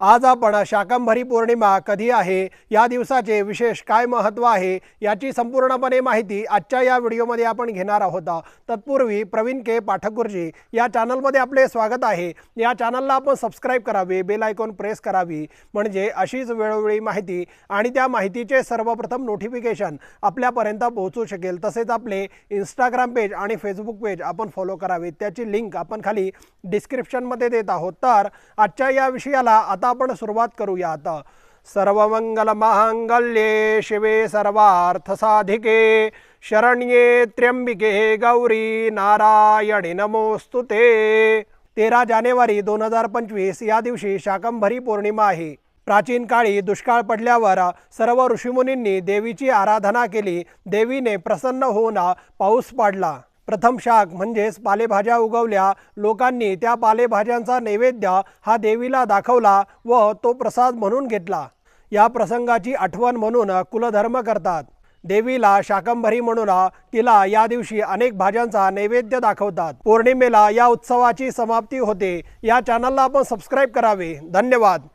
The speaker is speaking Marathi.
आज आपण शाकंभरी पौर्णिमा कधी आहे या दिवसाचे विशेष काय महत्त्व आहे याची संपूर्णपणे माहिती आजच्या या व्हिडिओमध्ये आपण घेणार आहोत. तत्पूर्वी प्रवीण के. पाठकगुरुजी या चॅनलमध्ये आपले स्वागत आहे. या चॅनलला आपण सबस्क्राईब करावे बेल आयकॉन प्रेस करावी म्हणजे अशीच वेळोवेळी माहिती आणि त्या माहितीचे सर्वप्रथम नोटिफिकेशन आपल्यापर्यंत पोहोचू शकेल. तसेच आपले इंस्टाग्राम पेज आणि फेसबुक पेज आपण फॉलो करावे. त्याची लिंक आपण खाली डिस्क्रिप्शनमध्ये देत आहोत. तर आजच्या या विषयाला आता आपण सुरुवात करूयात. सर्वमंगल मांगल्ये शिवे सर्वार्थ साधिके शरण्ये त्र्यंबिके गौरी नारायणी नमोस्तु ते. तेरा जानेवारी दोन हजार पंचवीस या दिवशी शाकंभरी पौर्णिमा आहे. प्राचीन काळी दुष्काळ पडल्यावर सर्व ऋषीमुनींनी देवीची आराधना केली. देवीने प्रसन्न होऊन पाऊस पाडला. प्रथम शाक म्हणजेच पालेभाज्या उगवल्या. लोकांनी त्या पालेभाज्यांचा नैवेद्य हा देवीला दाखवला व तो प्रसाद म्हणून घेतला. या प्रसंगाची आठवण म्हणून कुलधर्म करतात. देवीला शाकंभरी म्हणून तिला या दिवशी अनेक भाज्यांचा नैवेद्य दाखवतात. पौर्णिमेला या उत्सवाची समाप्ती होते. या चॅनलला आपण सबस्क्राईब करावे. धन्यवाद.